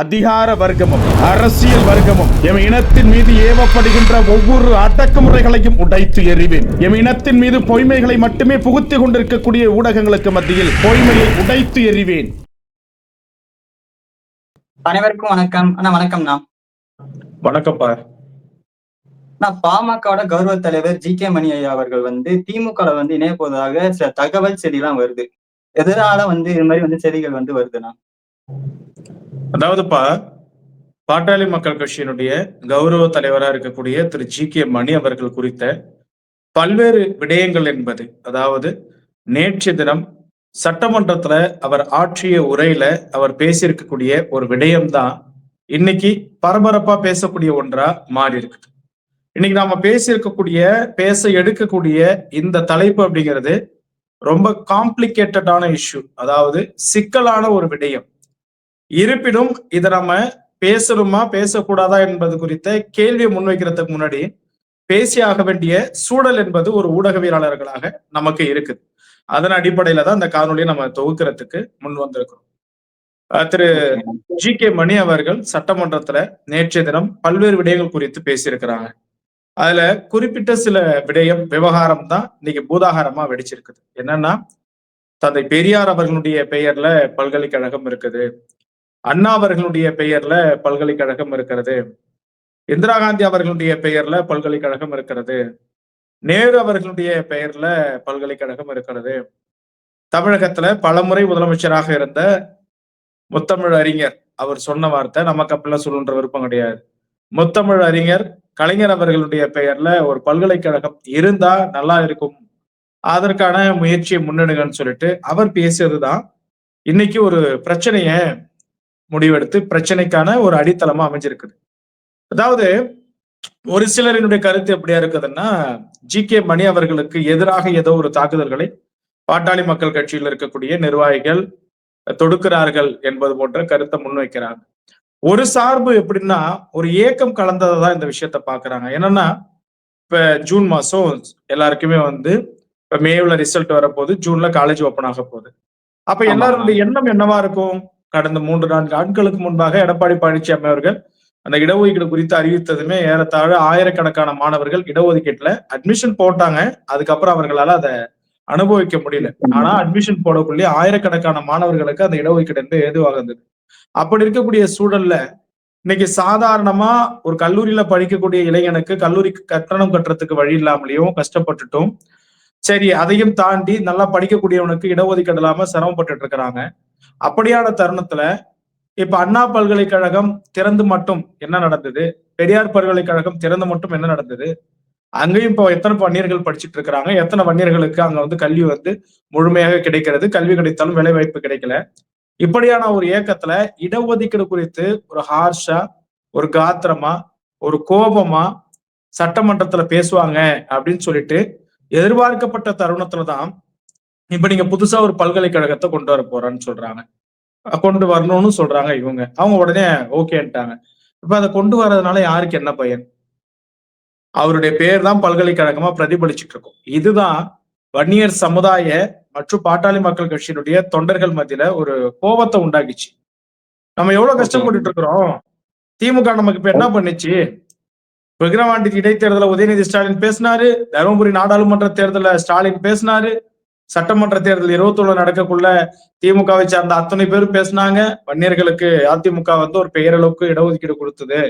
அதிகார வர்க்கமும் அரசியல் வர்க்கமும் எம் இனத்தின் மீது ஏவப்படுகின்ற ஒவ்வொரு அடக்குமுறைகளையும் உடைத்து எறிவேன். எம் இனத்தின் மீது பொய்மைகளை மட்டுமே புகுத்திக் கொண்டிருக்கக்கூடிய ஊடகங்களுக்கு மத்தியில் பொய்மையை உடைத்து எறிவேன். அனைவருக்கும் வணக்கம். அண்ணா வணக்கம்ண்ணா வணக்கம்ப்பா. நான் பாமகவோட கௌரவ தலைவர் ஜி கே மணி ஐயா அவர்கள் வந்து திமுக வந்து இணைய போவதாக சில தகவல் செய்திலாம் வருது. எதனால வந்து இது மாதிரி வந்து செய்திகள் வந்து வருதுண்ணா? அதாவதுப்பா பாட்டாளி மக்கள் கட்சியினுடைய கௌரவ தலைவராக இருக்கக்கூடிய திரு. ஜி. கே. மணி அவர்கள் குறித்த பல்வேறு விடயங்கள் என்பது அதாவது நேற்று தினம் சட்டமன்றத்துல அவர் ஆற்றிய உரையில அவர் பேசியிருக்கக்கூடிய ஒரு விடயம்தான் இன்னைக்கு பரபரப்பா பேசக்கூடிய ஒன்றா மாறி இருக்குது இன்னைக்கு நாம பேசியிருக்கக்கூடிய பேச எடுக்கக்கூடிய இந்த தலைப்பு அப்படிங்கிறது ரொம்ப காம்ப்ளிகேட்டடான இஷ்யூ அதாவது சிக்கலான ஒரு விடயம். இருப்பினும் இதை நம்ம பேசணுமா பேசக்கூடாதா என்பது குறித்த கேள்வியை முன்வைக்கிறதுக்கு முன்னாடி பேசியாக வேண்டிய சூழல் என்பது ஒரு ஊடகவியலாளர்களாக நமக்கு இருக்குது. அதன் அடிப்படையில தான் இந்த காணொலியை நம்ம தொகுக்கிறதுக்கு முன் வந்திருக்கிறோம். திரு ஜி கே மணி அவர்கள் சட்டமன்றத்துல நேற்றைய தினம் பல்வேறு விடயங்கள் குறித்து பேசியிருக்கிறாங்க. அதுல குறிப்பிட்ட சில விடயம் விவகாரம் தான் இன்னைக்கு பூதாகாரமா வெடிச்சிருக்குது. என்னன்னா தந்தை பெரியார் அவர்களுடைய பெயர்ல பல்கலைக்கழகம் இருக்குது. அண்ணா அவர்களுடைய பெயர்ல பல்கலைக்கழகம் இருக்கிறது. இந்திரா காந்தி அவர்களுடைய பெயர்ல பல்கலைக்கழகம் இருக்கிறது. நேரு அவர்களுடைய பெயர்ல பல்கலைக்கழகம் இருக்கிறது. தமிழகத்துல பலமுறை முதலமைச்சராக இருந்த முத்தமிழ் அறிஞர் அவர் சொன்ன வார்த்தை நமக்கு அப்படிலாம் சொல்லுன்ற விருப்பம் கிடையாது. முத்தமிழ் அறிஞர் கலைஞர் அவர்களுடைய பெயர்ல ஒரு பல்கலைக்கழகம் இருந்தா நல்லா இருக்கும். அதற்கான முயற்சியை முன்னெடுங்கன்னு சொல்லிட்டு அவர் பேசியதுதான். இன்னைக்கு ஒரு பிரச்சனையை முடிவெடுத்து பிரச்சனைக்கான ஒரு அடித்தளமா அமைஞ்சிருக்குது. அதாவது ஒரு சிலரினுடைய கருத்து எப்படியா இருக்குதுன்னா ஜி கே மணி அவர்களுக்கு எதிராக ஏதோ ஒரு தாக்குதல்களை பாட்டாளி மக்கள் கட்சியில் இருக்கக்கூடிய நிர்வாகிகள் தொடுக்கிறார்கள் என்பது போன்ற கருத்தை முன்வைக்கிறாங்க. ஒரு சார்பு எப்படின்னா ஒரு ஏக்கம் கலந்ததை தான் இந்த விஷயத்த பாக்குறாங்க என்னன்னா இப்ப ஜூன் மாசம் எல்லாருக்குமே வந்து இப்ப மேவுல ரிசல்ட் வரப்போகுது ஜூன்ல காலேஜ் ஓப்பன் ஆக போகுது அப்ப எல்லாருடைய எண்ணம் என்னவா இருக்கும்? கடந்த மூன்று நான்கு ஆண்களுக்கு முன்பாக எடப்பாடி பழனிசாமி அவர்கள் அந்த இடஒதுக்கீடு குறித்து அறிவித்ததுமே ஏறத்தாழ ஆயிரக்கணக்கான மாணவர்கள் இடஒதுக்கீட்டுல அட்மிஷன் போட்டாங்க. அதுக்கப்புறம் அவர்களால அதை அனுபவிக்க முடியல. ஆனா அட்மிஷன் போடக்குள்ளே ஆயிரக்கணக்கான மாணவர்களுக்கு அந்த இடஒதுக்கீடு என்று ஏதுவாக இருந்தது. அப்படி இருக்கக்கூடிய சூழல்ல இன்னைக்கு சாதாரணமா ஒரு கல்லூரியில படிக்கக்கூடிய இளைஞனுக்கு கல்லூரிக்கு கட்டணம் கட்டுறதுக்கு வழி இல்லாமலேயும் கஷ்டப்பட்டுட்டும். சரி அதையும் தாண்டி நல்லா படிக்கக்கூடியவனுக்கு இடஒதுக்கீடு இல்லாம சிரமப்பட்டுட்டு இருக்கிறாங்க. அப்படியான தருணத்துல இப்ப அண்ணா பல்கலைக்கழகம் திறந்து மட்டும் என்ன நடந்தது? பெரியார் பல்கலைக்கழகம் திறந்து மட்டும் என்ன நடந்தது? அங்கேயும் இப்போ எத்தனை வன்னியர்கள் படிச்சுட்டு இருக்கிறாங்க? எத்தனை வன்னியர்களுக்கு அங்க வந்து கல்வி வந்து முழுமையாக கிடைக்கிறது? கல்வி கிடைத்தாலும் வேலை வாய்ப்பு கிடைக்கல. இப்படியான ஒரு இயக்கத்துல இடஒதுக்கீடு குறித்து ஒரு ஹார்ஷா ஒரு காத்திரமா ஒரு கோபமா சட்டமன்றத்துல பேசுவாங்க அப்படின்னு சொல்லிட்டு எதிர்பார்க்கப்பட்ட தருணத்துலதான் இப்ப நீங்க புதுசா ஒரு பல்கலைக்கழகத்தை கொண்டு வர போறேன்னு சொல்றாங்க. கொண்டு வரணும்னு சொல்றாங்க இவங்க. அவங்க உடனே ஓகேன்ட்டாங்க இப்ப அதை கொண்டு வர்றதுனால யாருக்கு என்ன பயன்? அவருடைய பேர் தான் பல்கலைக்கழகமா பிரதிபலிச்சுட்டு இருக்கும் இதுதான் வன்னியர் சமுதாய மற்றும் பாட்டாளி மக்கள் கட்சியினுடைய தொண்டர்கள் மத்தியில ஒரு கோபத்தை உண்டாக்கிச்சு. நம்ம எவ்வளவு கஷ்டப்பட்டுட்டு இருக்கிறோம்? திமுக நமக்கு இப்ப என்ன பண்ணுச்சு? விக்கிரவாண்டி இடைத்தேர்தல உதயநிதி ஸ்டாலின் பேசினாரு. தருமபுரி நாடாளுமன்ற தேர்தல ஸ்டாலின் பேசினாரு. சட்டமன்ற தேர்தல் இருபத்தொன்னு நடக்கக்குள்ள திமுகவை சார்ந்த அத்தனை பேரும் பேசினாங்க. வன்னியர்களுக்கு அதிமுக வந்து ஒரு பெயரளவுக்கு இடஒதுக்கீடு கொடுத்தது.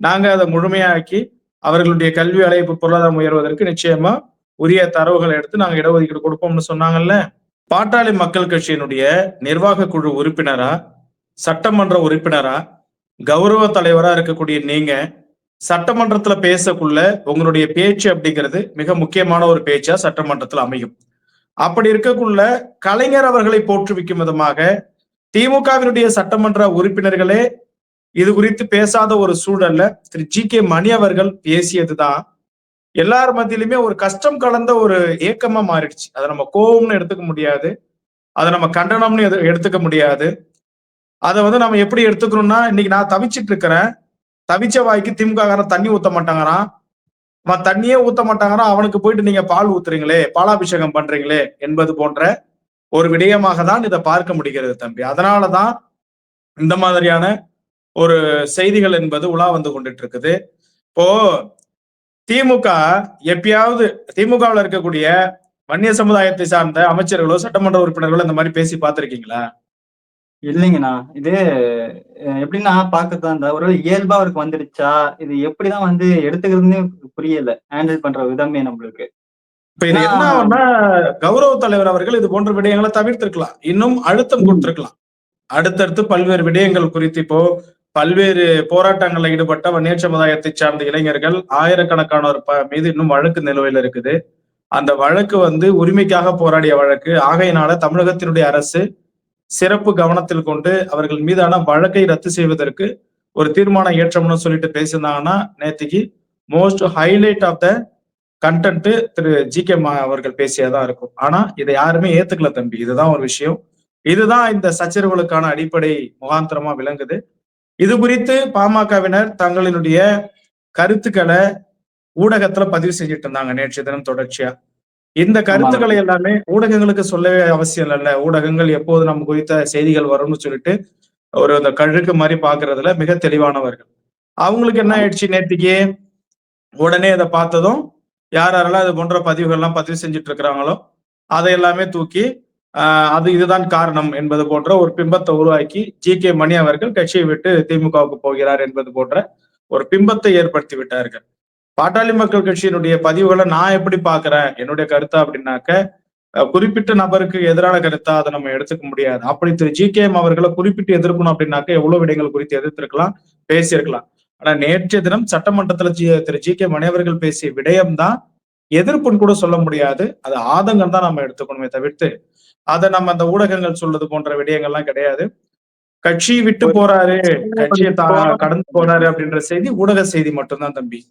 நாங்க அதை முழுமையாக்கி அவர்களுடைய கல்வி அழைப்பு பொருளாதாரம் உயர்வதற்கு நிச்சயமா உரிய தரவுகளை எடுத்து நாங்க இடஒதுக்கீடு கொடுப்போம்னு சொன்னாங்கல்ல. பாட்டாளி மக்கள் கட்சியினுடைய நிர்வாக குழு உறுப்பினரா சட்டமன்ற உறுப்பினரா கௌரவ தலைவரா இருக்கக்கூடிய நீங்க சட்டமன்றத்துல பேசக்குள்ள உங்களுடைய பேச்சு அப்படிங்கிறது மிக முக்கியமான ஒரு பேச்சா சட்டமன்றத்துல அமையும். அப்படி இருக்கக்குள்ள கலைஞர் அவர்களை போற்றுவிக்கும் விதமாக திமுகவினுடைய சட்டமன்ற உறுப்பினர்களே இது குறித்து பேசாத ஒரு சூழல்ல திரு ஜி கே மணி அவர்கள் பேசியதுதான். எல்லார் மத்தியிலுமே ஒரு கஷ்டம் கலந்த ஒரு ஏக்கமா மாறிடுச்சு. அதை நம்ம கோபம்னு எடுத்துக்க முடியாது. அதை நம்ம கண்டனம்னு எது- எடுத்துக்க முடியாது. அதை வந்து நம்ம எப்படி எடுத்துக்கணும்னா இன்னைக்கு நான் தவிச்சிட்டு இருக்கிறேன். தவிச்ச வாய்க்கு திமுக தண்ணி ஊத்த மாட்டாங்கறான். அவன் தண்ணியே ஊத்த மாட்டாங்கன்னா அவனுக்கு போயிட்டு நீங்க பால் ஊத்துறீங்களே பாலாபிஷேகம் பண்றீங்களே என்பது போன்ற ஒரு விடயமாக தான் இதை பார்க்க முடிகிறது தம்பி. அதனாலதான் இந்த மாதிரியான ஒரு செய்திகள் என்பது உலா வந்து கொண்டுட்டு இருக்குது இப்போ திமுக எப்பயாவது திமுகவில் இருக்கக்கூடிய வன்னிய சமுதாயத்தை சார்ந்த அமைச்சர்களோ சட்டமன்ற உறுப்பினர்களோ இந்த மாதிரி பேசி பார்த்திருக்கீங்களா? இல்லைங்கண்ணா. இது அஹ், எப்படின்னா பார்க்கதான் இருந்தா ஒருவேளை இயல்பா அவருக்கு வந்துடுச்சா? இது எப்படிதான் வந்து எடுத்துக்கிறதுன்னு புரியல. ஹேண்டில் பண்ற விதமே நம்மளுக்கு. இப்ப இது என்ன ஆகும்னா கௌரவ தலைவர் அவர்கள் இது போன்ற விடயங்களை தவிர்த்திருக்கலாம். இன்னும் அழுத்தம் கொடுத்திருக்கலாம். அடுத்தடுத்து பல்வேறு விடயங்கள் குறித்து இப்போ பல்வேறு போராட்டங்களில் ஈடுபட்ட வன்னியர் சமுதாயத்தை சார்ந்த இளைஞர்கள் ஆயிரக்கணக்கானோர் ப- மீது இன்னும் வழக்கு நிலுவையில் இருக்குது. அந்த வழக்கு வந்து உரிமைக்காக போராடிய வழக்கு. ஆகையினால தமிழகத்தினுடைய அரசு சிறப்பு கவனத்தில் கொண்டு அவர்கள் மீதான வழக்கை ரத்து செய்வதற்கு ஒரு தீர்மானம் ஏற்றம்னு சொல்லிட்டு பேசியிருந்தாங்கன்னா நேத்திக்கு most highlight of the content Thiru G K அவர்கள் பேசியதா இருக்கும். ஆனா இதை யாருமே ஏத்துக்கல தம்பி. இதுதான் ஒரு விஷயம். இதுதான் இந்த சச்சரவுகளுக்கான அடிப்படை முகாந்திரமா விளங்குது. இது குறித்து பாமகவினர் தங்களினுடைய கருத்துக்களை ஊடகத்துல பதிவு செஞ்சுட்டு இருந்தாங்க நேற்று தினம் தொடர்ச்சியா. இந்த கருத்துக்களை எல்லாமே ஊடகங்களுக்கு சொல்லவே அவசியம் இல்ல ஊடகங்கள் எப்போது நம்ம குறித்த செய்திகள் வரும்னு சொல்லிட்டு ஒரு இந்த கழுக்கு மாதிரி பாக்குறதுல மிக தெளிவானவர்கள். அவங்களுக்கு என்ன ஆயிடுச்சு நேத்திக்கு? உடனே அதை பார்த்ததும் யார் யாரெல்லாம் இது போன்ற பதிவுகள்லாம் பதிவு செஞ்சுட்டு இருக்கிறாங்களோ அதை எல்லாமே தூக்கி அது இதுதான் காரணம் என்பது போன்ற ஒரு பிம்பத்தை உருவாக்கி ஜி கே மணி அவர்கள் கட்சியை விட்டு திமுகவுக்கு போகிறார் என்பது போன்ற ஒரு பிம்பத்தை ஏற்படுத்தி விட்டார்கள். பாட்டாளி மக்கள் கட்சியினுடைய பதிவுகளை நான் எப்படி பார்க்கிறேன்? என்னுடைய கருத்தா அப்படின்னாக்க குறிப்பிட்ட நபருக்கு எதிரான கருத்தா அதை நம்ம எடுத்துக்க முடியாது. அப்படி திரு ஜி கே அவர்களை குறிப்பிட்டு எதிர்க்கணும் அப்படின்னாக்க எவ்வளவு விடயங்கள் குறித்து எதிர்த்திருக்கலாம் பேசியிருக்கலாம். ஆனா நேற்றைய தினம் சட்டமன்றத்துல ஜி திரு ஜி கே மணி அவர்கள் பேசிய விடயம்தான் எதிர்ப்புன்னு கூட சொல்ல முடியாது. அது ஆதங்கம் தான் நம்ம எடுத்துக்கணுமே தவிர்த்து அதை நம்ம அந்த ஊடகங்கள் சொல்றது போன்ற விடயங்கள்லாம் கிடையாது. கட்சி விட்டு போறாரு கட்சியை தா- கடந்து போறாரு அப்படின்ற செய்தி ஊடக செய்தி மட்டும்தான் தம்பி.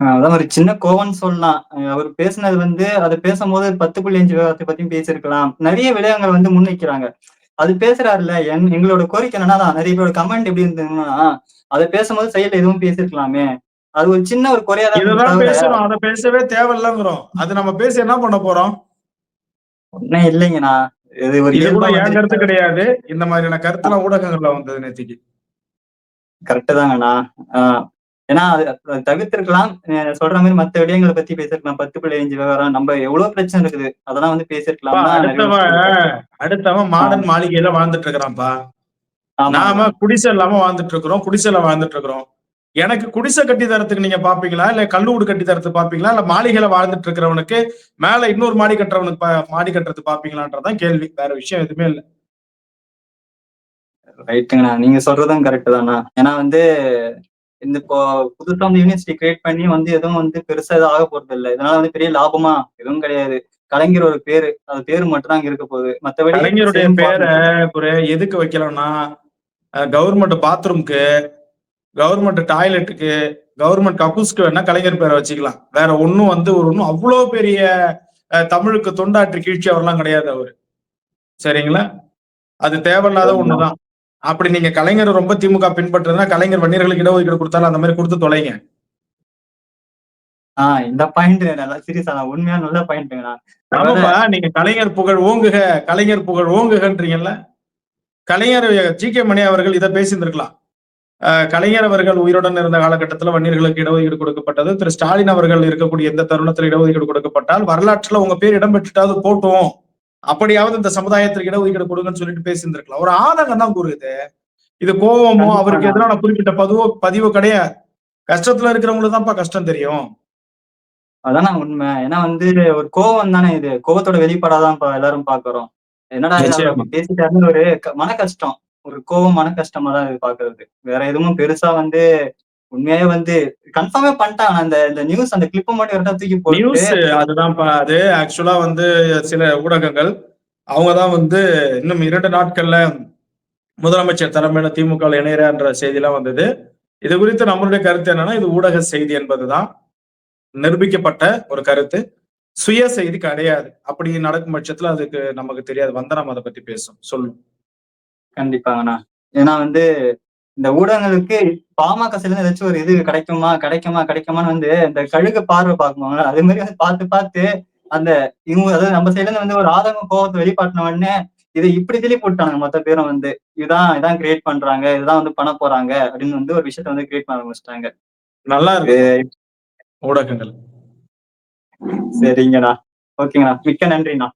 அதான் ஒரு சின்ன கோவம்னு சொல்லலாம். அவர் பேசினது வந்து அது பேசும்போது பத்து புள்ளி அஞ்சு விவகாரத்தை பத்தியும் பேசியிருக்கலாம். நிறைய விடயங்கள் வந்து முன்வைக்கிறாங்க. அது பேசுறாருல்ல என் எங்களோட கோரிக்கை என்னன்னா நிறைய பேரோட கமெண்ட் எப்படி இருந்ததுன்னா அதை பேசும்போது செயல் எதுவும் பேசியிருக்கலாமே. அது ஒரு சின்ன ஒரு குறையா தான் பேசணும் அதை பேசவே தேவையில்லைங்கிறோம். அது நம்ம பேசி என்ன பண்ண போறோம்? ஒண்ணும் இல்லைங்கண்ணா. இது ஒரு என் கருத்து கிடையாது. இந்த மாதிரியான கருத்துலாம் ஊடகங்கள்ல வந்தது நேத்திக்கு. கரெக்ட் தாங்கண்ணா. ஏன்னா அது தவிர்த்திருக்கலாம். சொல்ற மாதிரி மத்த விடயங்களை பத்தி பேசிருக்கலாம். பத்து புள்ளி அஞ்சு விவகாரம் நம்ம எவ்வளவு பிரச்சனை இருக்குது? அதெல்லாம் வந்து பேசிருக்கலாம். அடுத்தவன் மாடர்ன் மாளிகையில வாழ்ந்துட்டு இருக்கிறான்ப்பா நாம குடிசை இல்லாம வாழ்ந்துட்டு இருக்கிறோம் குடிசைல வாழ்ந்துட்டு இருக்கிறோம் எனக்கு குடிசை கட்டி தரத்துக்கு நீங்க பாப்பீங்களா? இல்ல கல்லூடு கட்டி தரத்துக்கு பாப்பீங்களா? இல்ல மாளிகையில வாழ்ந்துட்டு இருக்கிறவனுக்கு மேல இன்னொரு மாடி கட்டுறவனுக்கு மாடி கட்டுறது பாப்பீங்களான்றதான் கேள்வி. வேற விஷயம் எதுவுமே இல்ல. ரைட்டுங்கண்ணா நீங்க சொல்றதும் கரெக்ட் தாண்ணா. ஏன்னா வந்து இந்த இப்போ புதுசா வந்து யூனிவர்சிட்டி கிரியேட் பண்ணி வந்து எதுவும் வந்து பெருசா எதுவும் ஆக போறது இல்லை. இதனால வந்து பெரிய லாபமா எதுவும் கிடையாது. கலைஞர் ஒரு பேரு. அது பேரு மட்டும் தான் இருக்க போகுது. மத்தபடி கலைஞருடைய பேரை எதுக்கு வைக்கலாம்னா கவர்மெண்ட் பாத்ரூம்க்கு கவர்மெண்ட் டாய்லெட்டுக்கு கவர்மெண்ட் கக்கூஸ்க்கு வேணா கலைஞர் பேரை வச்சுக்கலாம். வேற ஒண்ணும் வந்து ஒரு ஒண்ணும் அவ்வளோ பெரிய தமிழுக்கு தொண்டாற்றி கீழ்ச்சி அவர்லாம் கிடையாது அவரு. சரிங்களா? அது தேவையில்லாத ஒண்ணுதான். அப்படி நீங்க கலைஞர் ரொம்ப திமுக பின்பற்றுறதுனா கலைஞர் வன்னியர்களுக்கு இடஒதுக்கீடு கொடுத்தாலும் அந்த மாதிரி கொடுத்து தொலைங்க. ஆஹ் இந்த பாயிண்ட் நல்லா சீரியஸா நான் உண்மையா நல்ல பாயிண்ட்டுங்கண்ணா ஆமாப்பா நீங்க கலைஞர் புகழ் ஓங்குக கலைஞர் புகழ் ஓங்குகன்றீங்கல்ல? கலைஞர் ஜி கே மணி அவர்கள் இதை பேசியிருந்திருக்கலாம். கலைஞர் அவர்கள் உயிருடன் இருந்த காலகட்டத்தில் வன்னியர்களுக்கு இடஒதுக்கீடு கொடுக்கப்பட்டது. திரு ஸ்டாலின் அவர்கள் இருக்கக்கூடிய எந்த தருணத்தில் இடஒதுக்கீடு கொடுக்கப்பட்டால் வரலாற்றுல உங்க பேர் இடம்பெற்றுட்டாவது போட்டும். அப்படியாவது இந்த சமுதாயத்திற்கு இடஒதுக்கீடு கொடுங்கன்னு சொல்லிட்டு பேசியிருந்திருக்கலாம். ஒரு ஆதங்கம் தான் கூறுது. இது கோவமோ அவருக்கு எதிரான குறிப்பிட்ட பதிவோ பதிவு கிடையாது. கஷ்டத்துல இருக்கிறவங்களுக்கு தான்ப்பா கஷ்டம் தெரியும். அதானே உண்மை. ஏன்னா வந்து ஒரு கோவம் தானே இது. கோவத்தோட வெளிப்பாடாதான் இப்ப எல்லாரும் பாக்குறோம் என்னடா பேசிட்டாருன்னு ஒரு மன கஷ்டம் ஒரு கோவம் மன கஷ்டமா தான் இது பாக்குறது வேற எதுவும் பெருசா வந்து உண்மையாவே வந்து கன்ஃபார்மே பண்ணிட்டாங்க. அந்த இந்த நியூஸ் அந்த கிளிப்பை மட்டும் கரெக்டா தூக்கி நியூஸ் போட்டு அதுதான்ப்பா அது ஆக்சுவலா வந்து சில ஊடகங்கள். அவங்க தான் வந்து இன்னும் இரண்டு நாட்கள்ல முதலமைச்சர் தலைமையில திமுக இணையறான்ற செய்திலாம் வந்தது. இது குறித்து நம்மளுடைய கருத்து என்னன்னா இது ஊடக செய்தி என்பதுதான். நிரூபிக்கப்பட்ட ஒரு கருத்து. சுய செய்தி கிடையாது. அப்படி நடக்கும் பட்சத்துல அதுக்கு நமக்கு தெரியாது. வந்தா நம்ம அதை பத்தி பேசும் சொல்லும் கண்டிப்பாங்கண்ணா. ஏன்னா வந்து இந்த ஊடகங்களுக்கு பாமக சில ஏதாச்சும் ஒரு இது கிடைக்குமா கிடைக்குமா கிடைக்குமான்னு வந்து இந்த கழுகு பார்வை பார்க்குவாங்க அது மாதிரி வந்து பார்த்து பார்த்து அந்த இவங்க அதாவது நம்ம சைடுல வந்து ஒரு ஆதங்க கோபத்தை வெளிப்பாட்டினவுடனே இதை இப்படி திருப்பி போட்டாங்க மொத்த பேரும் வந்து. இதுதான் இதான் கிரியேட் பண்றாங்க இதுதான் வந்து பண்ண போறாங்க அப்படின்னு வந்து ஒரு விஷயத்த வந்து கிரியேட் பண்ண ஆரம்பிச்சிட்டாங்க. நல்லா இருக்கு. ஊடகங்கள். சரிங்கண்ணா. ஓகேங்கண்ணா. மிக்க நன்றிண்ணா.